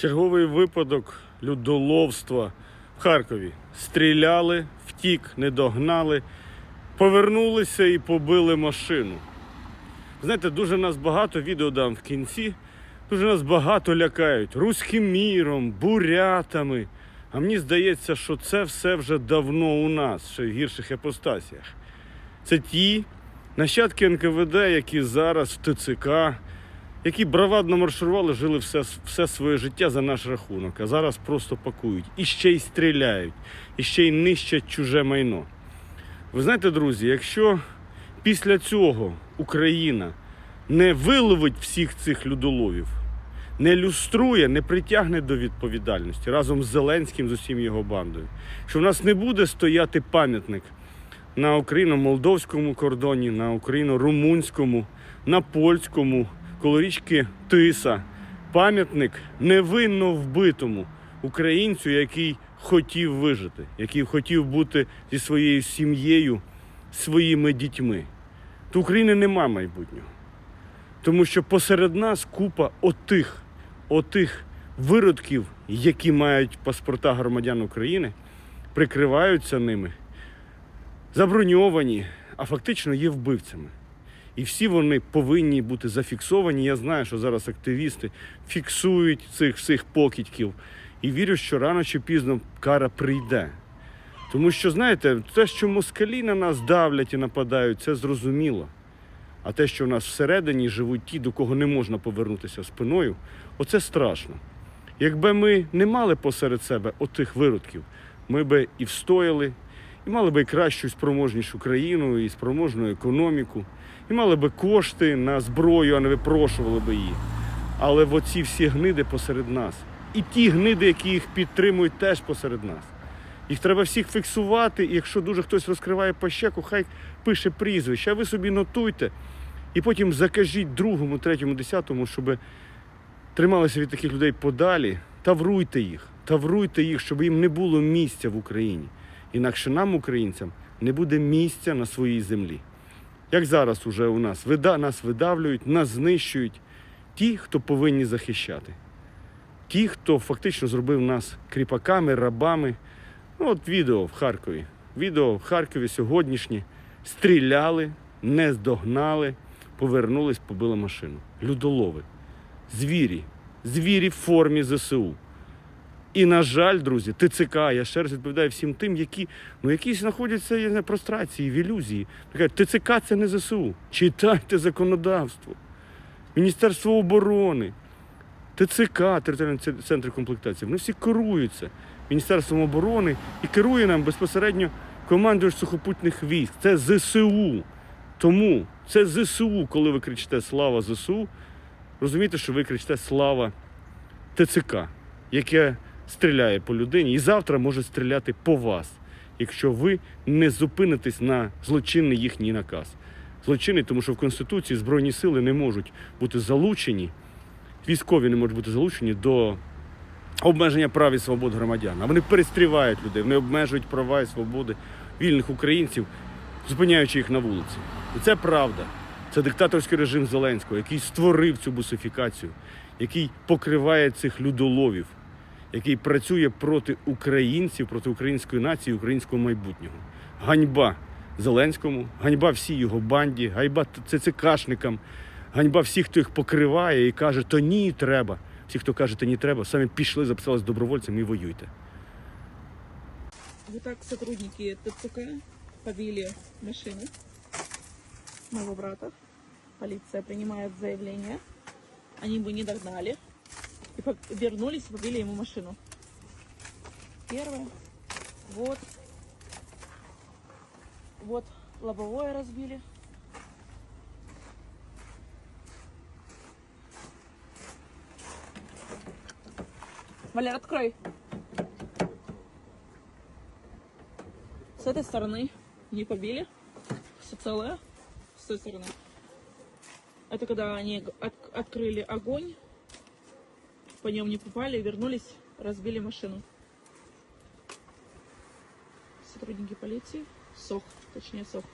Черговий випадок людоловства в Харкові. Стріляли, втік, не догнали, повернулися і побили машину. Знаєте, дуже нас багато відео дам в кінці. Дуже нас багато лякають руським міром, бурятами. А мені здається, що це все вже давно у нас, ще в гірших епостасіях. Це ті нащадки НКВД, які зараз в ТЦК, які бравадно марширували, жили все, все своє життя за наш рахунок, а зараз просто пакують. І ще й стріляють, і ще й нищать чуже майно. Ви знаєте, друзі, якщо після цього Україна не виловить всіх цих людоловів, не люструє, не притягне до відповідальності разом з Зеленським, з усім його бандою, що в нас не буде стояти пам'ятник на україно-молдовському кордоні, на україно-румунському, на польському, коло річки Тиса. Пам'ятник невинно вбитому українцю, який хотів вижити, який хотів бути зі своєю сім'єю, своїми дітьми. То України нема майбутнього. Тому що посеред нас купа отих, отих виродків, які мають паспорта громадян України, прикриваються ними, заброньовані, а фактично є вбивцями. І всі вони повинні бути зафіксовані. Я знаю, що зараз активісти фіксують цих всіх покидьків і вірю, що рано чи пізно кара прийде. Тому що, знаєте, те, що москалі на нас давлять і нападають, це зрозуміло. А те, що в нас всередині живуть ті, до кого не можна повернутися спиною, оце страшно. Якби ми не мали посеред себе отих виродків, ми би і встояли, і мали би кращу спроможнішу країну, і спроможну економіку, і мали би кошти на зброю, а не випрошували би її. Але в оці всі гниди посеред нас. І ті гниди, які їх підтримують, теж посеред нас. Їх треба всіх фіксувати, і якщо дуже хтось розкриває пащеку, хай пише прізвище, а ви собі нотуйте. І потім закажіть другому, третьому, десятому, щоб трималися від таких людей подалі. Тавруйте їх, тавруйте їх, щоб їм не було місця в Україні. Інакше нам, українцям, не буде місця на своїй землі. Як зараз уже у нас вида, нас видавлюють, нас знищують ті, хто повинні захищати. Ті, хто фактично зробив нас кріпаками, рабами. Ну, от відео в Харкові. Відео в Харкові сьогоднішнє. Стріляли, не здогнали, повернулись, побили машину. Людолови, звірі, звірі в формі ЗСУ. І, на жаль, друзі, ТЦК, я ще раз відповідаю всім тим, які, ну, які знаходяться я знаю, прострації, в ілюзії. ТЦК це не ЗСУ. Читайте законодавство. Міністерство оборони, ТЦК, територіальні ц- центри комплектації, вони всі керуються Міністерством оборони і керує нам безпосередньо командувач сухопутних військ. Це ЗСУ. Тому це ЗСУ, коли ви кричите Слава ЗСУ, розумієте, що ви кричите Слава ТЦК, яке стріляє по людині і завтра може стріляти по вас, якщо ви не зупинитесь на злочинний їхній наказ. Злочинний, тому що в Конституції Збройні сили не можуть бути залучені, військові не можуть бути залучені до обмеження прав і свобод громадян. А вони перестрівають людей, вони обмежують права і свободи вільних українців, зупиняючи їх на вулиці. І це правда. Це диктаторський режим Зеленського, який створив цю бусифікацію, який покриває цих людоловів, який працює проти українців, проти української нації, українського майбутнього. Ганьба Зеленському, ганьба всій його банді, ганьба ЦЦКшникам, ганьба всіх, хто їх покриває і каже, то ні, треба. Всі, хто каже, то ні, треба, самі пішли, записались добровольцями і воюйте. Вот так сотрудники ТЦК побили машину моего брата. Полиция принимает заявление. Они бы не догнали. И по- вернулись и побили ему машину. Первое. Вот. Вот лобовое разбили. Валер, открой. С этой стороны не побили. Все целое. С той стороны. Это когда они от- открыли огонь. По нем не попали, вернулись, разбили машину. Сотрудники полиции. СОХ, точнее СОХ.